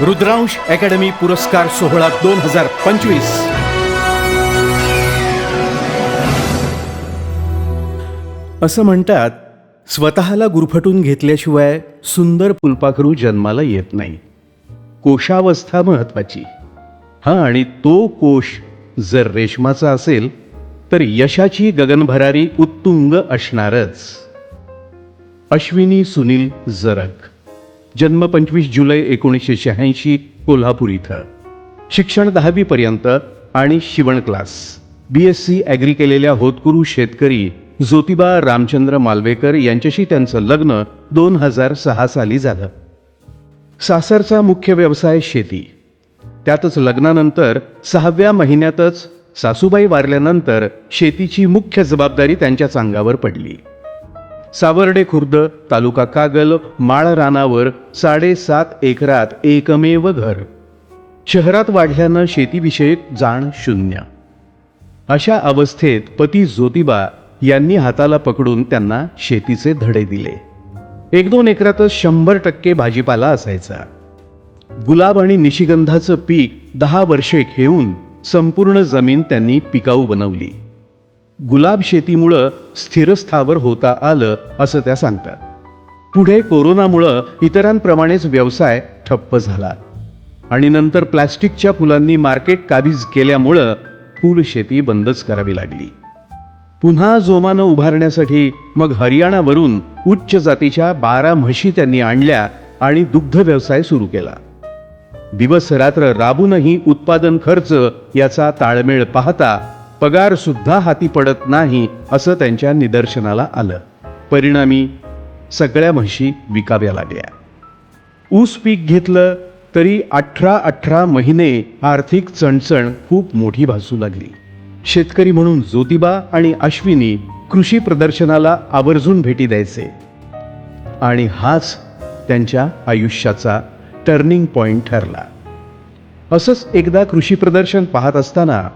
Rudransh academy पुरस्कार सोहळा दोन हजार पंचवीस. असं म्हणतात स्वतःला गुरफटून घेतल्याशिवाय सुंदर फुलपाखरू जन्माला येत नाही. कोशावस्था महत्वाची हा आणि तो कोश जर रेशमाचा असेल तर यशाची गगनभरारी उत्तुंग असणारच. अश्विनी सुनील जरग जन्म पंचवीस जुलै एकोणीसशे शहाऐंशी कोल्हापूर इथं. शिक्षण दहावीपर्यंत आणि शिवण class. B S C agri केलेल्या होतकुरू शेतकरी ज्योतिबा रामचंद्र मालवेकर यांच्याशी त्यांचं लग्न दोन हजार सहा साली झालं. सासरचा मुख्य व्यवसाय शेती. त्यातच लग्नानंतर सहाव्या महिन्यातच सासूबाई वारल्यानंतर शेतीची मुख्य जबाबदारी त्यांच्याच अंगावर पडली. सावर्डे खुर्द तालुका कागल माळ रानावर साडेसात एकरात एकमेव घर. शहरात वाढल्यानं शेतीविषयक जाण शून्य. अशा अवस्थेत पती ज्योतिबा यांनी हाताला पकडून त्यांना शेतीचे धडे दिले. एक दोन एकरातच शंभर टक्के भाजीपाला असायचा. गुलाब आणि निशिगंधाचं पीक दहा वर्षे घेऊन संपूर्ण जमीन त्यांनी पिकाऊ बनवली. गुलाब शेतीमुळं स्थिरस्थावर होता आलं असं त्या सांगतात. पुढे कोरोनामुळं इतरांप्रमाणेच व्यवसाय ठप्प झाला. आणि नंतर प्लॅस्टिकच्या फुलांनी मार्केट काबीज केल्यामुळं फूल शेती बंदच करावी लागली. पुन्हा जोमानं उभारण्यासाठी मग हरियाणावरून उच्च जातीच्या बारा म्हशी त्यांनी आणल्या आणि दुग्ध व्यवसाय सुरू केला. दिवस रात्र राबूनही उत्पादन खर्च याचा ताळमेळ पाहता पगारसुद्धा हाती पडत नाही असं त्यांच्या निदर्शनाला आलं. परिणामी सगळ्या म्हशी विकाव्या लागल्या. ऊस पीक घेतलं तरी अठरा अठरा महिने आर्थिक चणचण खूप मोठी भासू लागली. शेतकरी म्हणून ज्योतिबा आणि अश्विनी कृषी प्रदर्शनाला आवर्जून भेटी द्यायचे. आणि हाच त्यांच्या आयुष्याचा टर्निंग पॉईंट ठरला. असंच एकदा कृषी प्रदर्शन पाहत असताना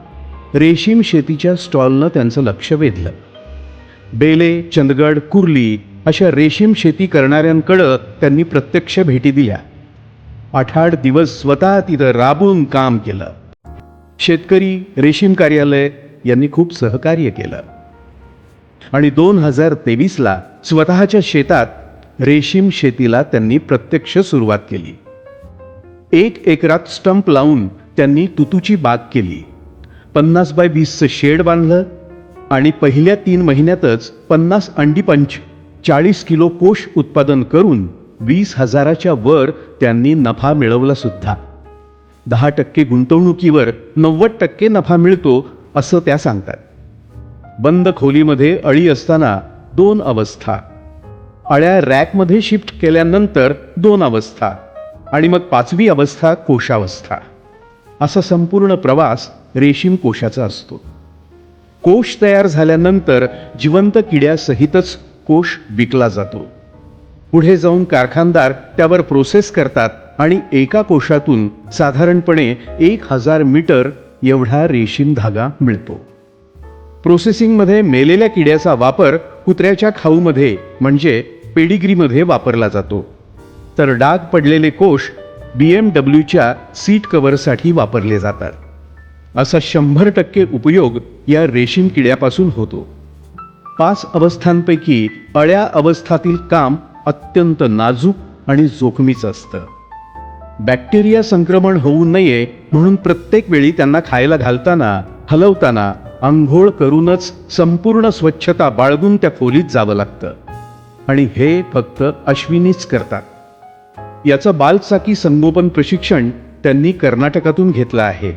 रेशीम शेतीच्या स्टॉलनं त्यांचं लक्ष वेधलं. बेले चंदगड कुर्ली अशा रेशीम शेती करणाऱ्यांकडं त्यांनी प्रत्यक्ष भेटी दिल्या. आठ आठ दिवस स्वतः तिथं राबून काम केलं. शेतकरी रेशीम कार्यालय यांनी खूप सहकार्य केलं. आणि दोन हजार तेवीसला स्वतःच्या शेतात रेशीम शेतीला त्यांनी प्रत्यक्ष सुरुवात केली. एक एकरात स्टंप लावून त्यांनी तुतूची बाग केली. पन्नास बाय वीसचं शेड बांधलं आणि पहिल्या तीन महिन्यातच पन्नास अंडीपंच चाळीस किलो कोश उत्पादन करून वीस हजाराच्या वर त्यांनी नफा मिळवला सुद्धा. दहा टक्के गुंतवणुकीवर नव्वद टक्के नफा मिळतो असं त्या सांगतात. बंद खोलीमध्ये अळी असताना दोन अवस्था. अळ्या रॅकमध्ये शिफ्ट केल्यानंतर दोन अवस्था आणि मग पाचवी अवस्था कोशावस्था. असा संपूर्ण प्रवास रेशीम कोशाचा असतो. कोश तयार झाल्यानंतर जिवंत किड्यासहितच कोश विकला जातो. पुढे जाऊन कारखानदार त्यावर प्रोसेस करतात आणि एका कोशातून साधारणपणे एक हजार मीटर एवढा रेशीम धागा मिळतो. प्रोसेसिंगमध्ये मेलेल्या किड्याचा वापर कुत्र्याच्या खाऊमध्ये म्हणजे पेडिग्रीमध्ये वापरला जातो. तर डाग पडलेले कोश बी एम डब्ल्यूच्या सीट कव्हरसाठी वापरले जातात. असा शंभर टक्के उपयोग या रेशीम किड्यापासून होतो. पाच अवस्थांपैकी अळ्या अवस्थातील काम अत्यंत नाजूक आणि जोखमीचं असतं. बॅक्टेरिया संक्रमण होऊ नये म्हणून प्रत्येक वेळी त्यांना खायला घालताना हलवताना आंघोळ करूनच संपूर्ण स्वच्छता बाळगून त्या खोलीत जावं लागतं. आणि हे फक्त अश्विनीच करतात. याचं बालचाकी संगोपन प्रशिक्षण त्यांनी कर्नाटकातून घेतलं आहे.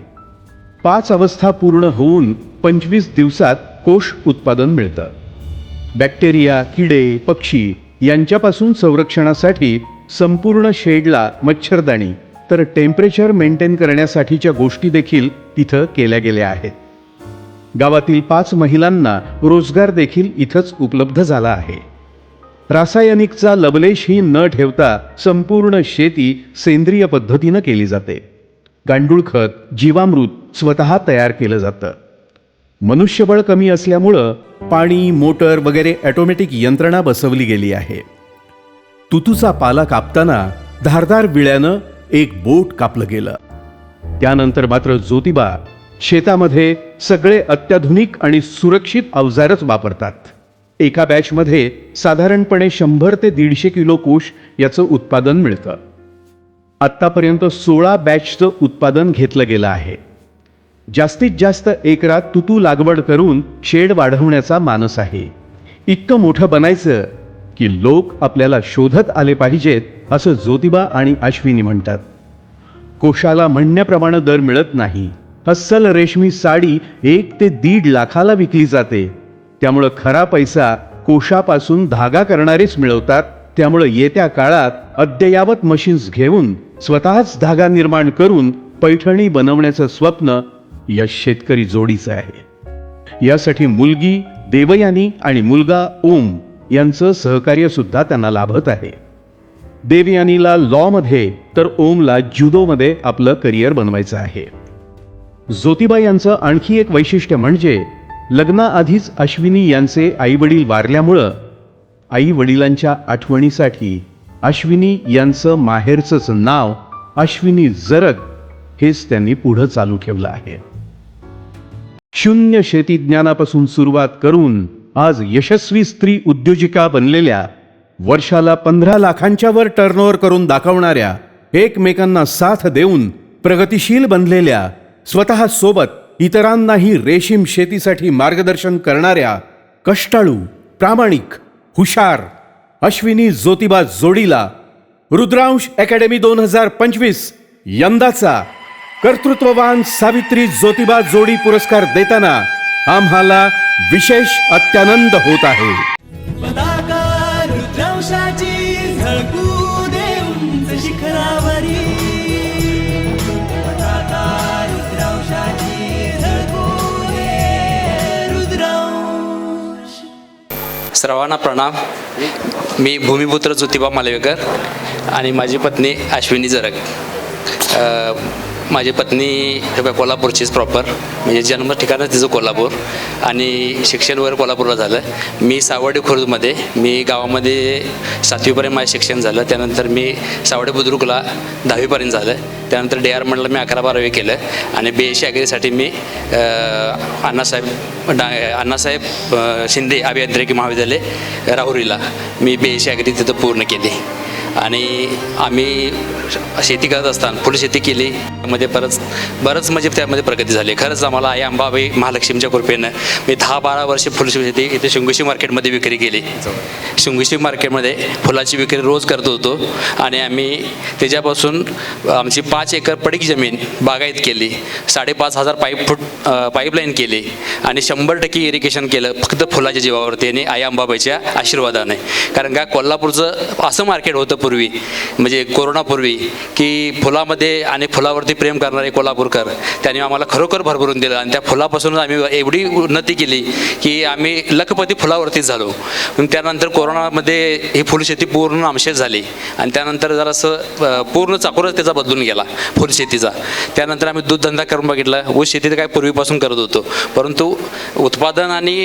पाच अवस्था पूर्ण होऊन पंचवीस दिवसात कोश उत्पादन मिळतं. बॅक्टेरिया किडे पक्षी यांच्यापासून संरक्षणासाठी संपूर्ण शेडला मच्छरदाणी तर टेम्परेचर मेंटेन करण्यासाठीच्या गोष्टी देखील तिथं केल्या गेल्या आहेत. गावातील पाच महिलांना रोजगार देखील इथंच उपलब्ध झाला आहे. रासायनिकचा लवलेशही न ठेवता संपूर्ण शेती सेंद्रिय पद्धतीनं केली जाते. गांडूळ खत जीवामृत स्वतः तयार केलं जातं. मनुष्यबळ कमी असल्यामुळं पाणी मोटर वगैरे ॲटोमॅटिक यंत्रणा बसवली गेली आहे. तुतूचा पाला कापताना धारदार विळ्यानं एक बोट कापलं गेलं. त्यानंतर मात्र ज्योतिबा शेतामध्ये सगळे अत्याधुनिक आणि सुरक्षित अवजारच वापरतात. एका बॅचमध्ये साधारणपणे शंभर ते दीडशे किलो कोश याचं उत्पादन मिळतं. आत्तापर्यंत सोळा बॅचचं उत्पादन घेतलं गेलं आहे. जास्तीत जास्त एकरात तुतू लागवड करून शेड वाढवण्याचा मानस आहे. इतकं मोठं बनायचं की लोक आपल्याला शोधत आले पाहिजेत असं ज्योतिबा आणि अश्विनी म्हणतात. कोशाला म्हणण्याप्रमाणे दर मिळत नाही. अस्सल रेशमी साडी एक ते दीड लाखाला विकली जाते. त्यामुळं खरा पैसा कोशापासून धागा करणारेच मिळवतात. त्यामुळं येत्या काळात अद्ययावत मशीन्स घेऊन स्वतःच धागा निर्माण करून पैठणी बनवण्याचं स्वप्न या शेतकरी जोडीचं आहे. यासाठी मुलगी देवयानी आणि मुलगा ओम यांचं सहकार्य सुद्धा त्यांना लाभत आहे. देवयानीला लॉमध्ये तर ओमला जुदोमध्ये आपलं करिअर बनवायचं आहे. ज्योतिबा यांचं आणखी एक वैशिष्ट्य म्हणजे लग्नाआधीच अश्विनी यांचे आई वडील वारल्यामुळं आई वडिलांच्या आठवणीसाठी अश्विनी यांचं माहेरचंच नाव अश्विनी जरग हेच त्यांनी पुढं चालू ठेवलं आहे. शून्य शेती ज्ञानापासून सुरुवात करून आज यशस्वी स्त्री उद्योजिका बनलेल्या वर्षाला पंधरा लाखांच्या वर टर्नओव्हर करून दाखवणाऱ्या एकमेकांना साथ देऊन प्रगतिशील बनलेल्या स्वतः सोबत इतरांनाही रेशीम शेतीसाठी मार्गदर्शन करणाऱ्या कष्टाळू प्रामाणिक हुशार अश्विनी ज्योतिबा जोडीला रुद्रांश अकॅडमी दोन हजार पंचवीस यंदाचा कर्तृत्ववान सावित्री ज्योतिबा जोडी पुरस्कार देताना आम्हाला विशेष अत्यानंद होत आहे. सर्वांना प्रणाम. मी भूमिपुत्र ज्योतिबा मालवेकर आणि माझी पत्नी अश्विनी जरग. माझी पत्नी कोल्हापूरचीच प्रॉपर म्हणजे जन्म ठिकाणच तिचं कोल्हापूर. आणि शिक्षण वगैरे कोल्हापूरला झालं. मी सावडे खुर्दमध्ये मी गावामध्ये सातवीपर्यंत माझं शिक्षण झालं. त्यानंतर मी सावडे बुद्रुकला दहावीपर्यंत झालं. त्यानंतर डी आर म्हणलं मी अकरा बारावी केलं. आणि बी एस सी अग्रीसाठी मी अण्णासाहेब डा अण्णासाहेब शिंदे अभियांत्रिकी महाविद्यालय राहुरीला. मी बी एस सी अग्री तिथं पूर्ण केली. आणि आम्ही शेती करत असताना फुलशेती केली. मध्ये परत बरंच म्हणजे त्यामध्ये प्रगती झाली. खरंच आम्हाला आई अंबाबाई महालक्ष्मीच्या कृपेनं मी दहा बारा वर्षे फुलशेती इथे शिंगोशी मार्केटमध्ये विक्री केली. शिंगोशी मार्केटमध्ये फुलाची विक्री रोज करत होतो. आणि आम्ही त्याच्यापासून आमची पाच एकर पडीक जमीन बागायत केली. साडेपाच हजार पाईप फूट पाईपलाईन केली. आणि शंभर टक्के इरिगेशन केलं फक्त फुलाच्या जीवावरती आणि आई अंबाबाईच्या आशीर्वादाने. कारण का कोल्हापूरचं असं मार्केट होतं पूर्वी म्हणजे कोरोनापूर्वी की फुलामध्ये आणि फुलावरती प्रेम करणारे कोल्हापूरकर त्यांनी आम्हाला खरोखर भरभरून दिलं. आणि त्या फुलापासूनच आम्ही एवढी उन्नती केली की आम्ही लखपती फुलावरतीच झालो. त्यानंतर कोरोनामध्ये ही फुलशेती पूर्ण आमशेच झाली. आणि त्यानंतर जरासं पूर्ण चाकूरच त्याचा बदलून गेला फुलशेतीचा. त्यानंतर आम्ही दूध धंदा करून बघितला. ऊस शेती तर काय पूर्वीपासून करत होतो. परंतु उत्पादन आणि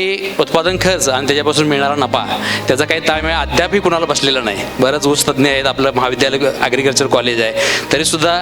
उत्पादन खर्च आणि त्याच्यापासून मिळणारा नफा त्याचा काही ताळमेळ अद्यापही कुणाला बसलेला नाही. बरंच ऊस तज्ज्ञ आहेत आपलं महाविद्यालय ॲग्रिकल्चर कॉलेज आहे. तरीसुद्धा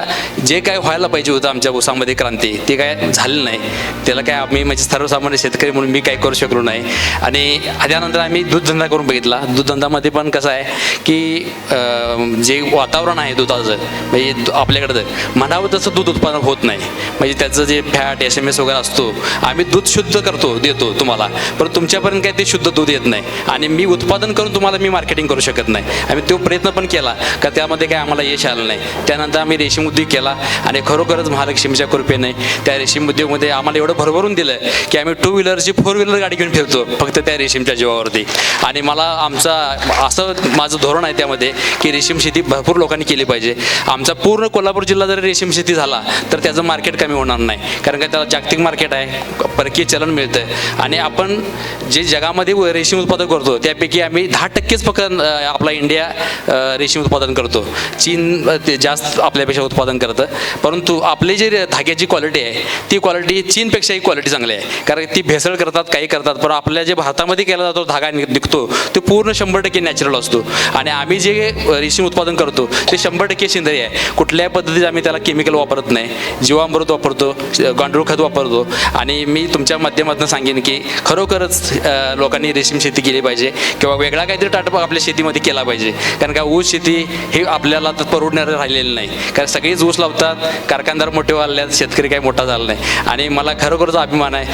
जे काय व्हायला पाहिजे होतं आमच्या ऊसामध्ये क्रांती ते काय झालं नाही. त्याला काय आम्ही म्हणजे सर्वसामान्य शेतकरी म्हणून मी काय करू शकलो नाही. आणि त्यानंतर आम्ही दूधधंदा करून बघितला. दूधधंदामध्ये पण कसं आहे की जे वातावरण आहे दुधाचं म्हणजे आपल्याकडं म्हणावं तसं दूध उत्पादन होत नाही. म्हणजे त्याचं जे फॅट एस एम एस वगैरे असतो आम्ही दूध शुद्ध करतो देतो तुम्हाला. पण तुमच्यापर्यंत काय ते शुद्ध दूध येत नाही. आणि मी उत्पादन करून तुम्हाला मी मार्केटिंग करू शकत नाही. आम्ही तो प्रयत्न पण केला केला का त्यामध्ये काय आम्हाला यश आलं नाही. त्यानंतर आम्ही रेशीम उद्योग केला आणि खरोखरच महालक्ष्मीच्या कृपेने त्या रेशीम उद्योगमध्ये आम्हाला एवढं भरभरून दिलं की आम्ही टू व्हीलरची फोर व्हीलर गाडी घेऊन फिरतो फक्त त्या रेशीमच्या जीवावरती. आणि मला आमचा असं माझं धोरण आहे त्यामध्ये की रेशीम शेती भरपूर लोकांनी केली पाहिजे. आमचा पूर्ण कोल्हापूर जिल्हा जर रेशीम शेती झाला तर त्याचं मार्केट कमी होणार नाही. कारण का त्याला जागतिक मार्केट आहे परकीय चलन मिळतं आणि आपण जे जगामध्ये रेशीम उत्पादन करतो त्यापैकी आम्ही दहा टक्केच फक्त आपला इंडिया रेशीम उत्पादन करतो. चीन ते जास्त आपल्यापेक्षा उत्पादन करतं. परंतु आपली जी धाग्याची क्वालिटी आहे ती क्वालिटी चीनपेक्षाही क्वालिटी चांगली आहे. कारण ती भेसळ करतात काही करतात पण आपल्या जे भारतामध्ये केला जातो धागा निघतो तो पूर्ण शंभर टक्के नॅचरल असतो. आणि आम्ही जे रेशीम उत्पादन करतो ते शंभर टक्के सेंद्रिय आहे. कुठल्याही पद्धतीत आम्ही त्याला केमिकल वापरत नाही. जीवामृत वापरतो गांडूळ खत वापरतो. आणि मी तुमच्या माध्यमातून सांगेन की खरोखरच लोकांनी रेशीम शेती केली पाहिजे. किंवा वेगळा काहीतरी टाटप आपल्या शेतीमध्ये केला पाहिजे. कारण का ऊस शेती हे आपल्याला तर परवडणारं राहिलेलं नाही. कारण सगळेच ऊस लावतात कारखानदार मोठे वाढले शेतकरी काही मोठा झाला नाही. आणि मला खरोखरच अभिमान आहे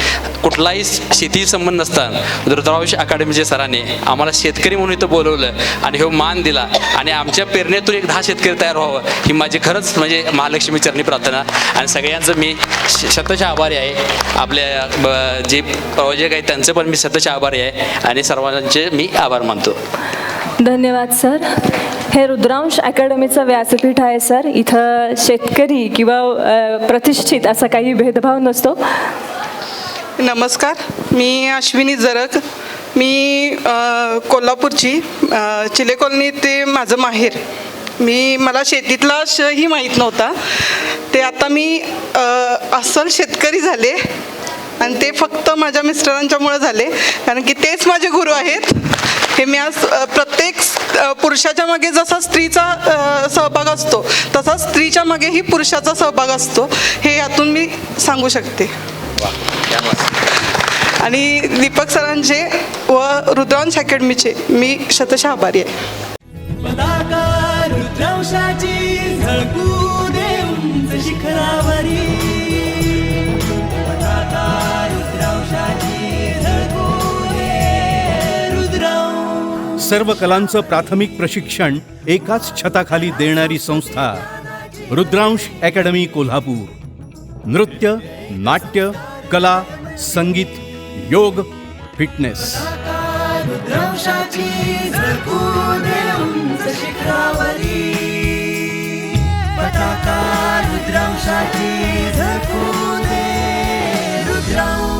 कुठलाही शेती संबंध नसताना रुद्रावश अकॅडमीच्या सरांनी आम्हाला शेतकरी म्हणून इथं बोलवलं आणि हे मान दिला आणि आमच्या पेरणीतून एक दहा शेतकरी तयार व्हावं ही माझी खरंच म्हणजे महालक्ष्मी चरणी प्रार्थना. आणि सगळ्यांचं मी श- शतशः आभारी आहे. आपल्या ब- जे प्रयोजक आहेत त्यांचं पण मी शतशः आभारी आहे. आणि सर्वांचे मी आभार मानतो. धन्यवाद सर. हे रुद्रांश अकॅडमीचं व्यासपीठ आहे सर. इथं शेतकरी किंवा प्रतिष्ठित असा काही भेदभाव नसतो. नमस्कार. मी अश्विनी जरक. मी कोल्हापूरची चिले कॉलनी ते माझं माहेर. मी मला शेतीतला शही माहीत नव्हता. ते आता मी अस्सल शेतकरी झाले. आणि ते फक्त माझ्या मिस्टरांच्यामुळे झाले. कारण की तेच माझे गुरु आहेत. हे मी आज प्रत्येक पुरुषाच्या मागे जसा स्त्रीचा सहभाग असतो तसा स्त्रीच्या मागेही पुरुषाचा सहभाग असतो. हे यातून मी सांगू शकते. आणि दीपक सरांचे व रुद्रांश अकॅडमीचे मी शतशः आभारी आहे. पताका रुद्रांशाची झळकू सर्व कलांचं प्राथमिक प्रशिक्षण एकाच छताखाली देणारी संस्था रुद्रांश अकॅडमी कोल्हापूर. नृत्य नाट्य कला संगीत योग फिटनेस. रुद्रांशाची रुद्रांश